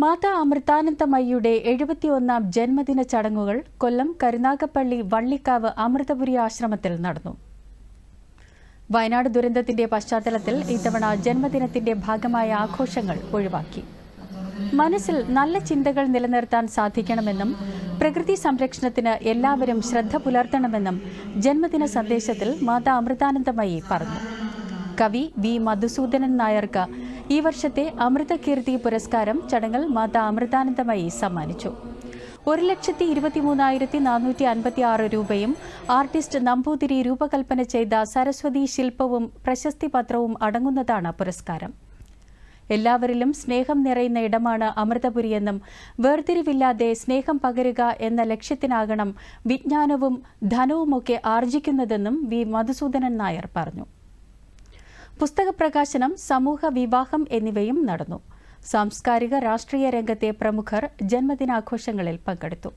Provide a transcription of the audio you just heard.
മാതാ അമൃതാനന്ദമയ്യയുടെ എഴുപത്തിയൊന്നാം ജന്മദിന ചടങ്ങുകൾ കൊല്ലം കരുനാഗപ്പള്ളി വള്ളിക്കാവ് അമൃതപുരി ആശ്രമത്തിൽ നടന്നു. വയനാട് ദുരന്തത്തിന്റെ പശ്ചാത്തലത്തിൽ ഇത്തവണ ജന്മദിനത്തിന്റെ ഭാഗമായ ആഘോഷങ്ങൾ ഒഴിവാക്കി. മനസ്സിൽ നല്ല ചിന്തകൾ നിലനിർത്താൻ സാധിക്കണമെന്നും പ്രകൃതി സംരക്ഷണത്തിന് എല്ലാവരും ശ്രദ്ധ പുലർത്തണമെന്നും ജന്മദിന സന്ദേശത്തിൽ മാതാ അമൃതാനന്ദമയി പറഞ്ഞു. കവി വി മധുസൂദനൻ നായർക്ക് ഈ വർഷത്തെ അമൃതകീർത്തി പുരസ്കാരം ചടങ്ങിൽ മാതാ അമൃതാനന്ദമായി സമ്മാനിച്ചു. ഒരു ലക്ഷത്തി ഇരുപത്തിമൂന്നായിരത്തി നാനൂറ്റി അൻപത്തി ആറ് രൂപയും ആർട്ടിസ്റ്റ് നമ്പൂതിരി രൂപകൽപ്പന ചെയ്ത സരസ്വതി ശില്പവും പ്രശസ്തി പത്രവും അടങ്ങുന്നതാണ് പുരസ്കാരം. എല്ലാവരിലും സ്നേഹം നിറയുന്ന ഇടമാണ് അമൃതപുരിയെന്നും വേർതിരിവില്ലാതെ സ്നേഹം പകരുക എന്ന ലക്ഷ്യത്തിനാകണം വിജ്ഞാനവും ധനവുമൊക്കെ ആർജിക്കുന്നതെന്നും വി മധുസൂദനൻ നായർ പറഞ്ഞു. പുസ്തക പ്രകാശനം സമൂഹ വിവാഹം എന്നിവയും നടന്നു. സാംസ്കാരിക രാഷ്ട്രീയ രംഗത്തെ പ്രമുഖർ ജന്മദിനാഘോഷങ്ങളിൽ പങ്കെടുത്തു.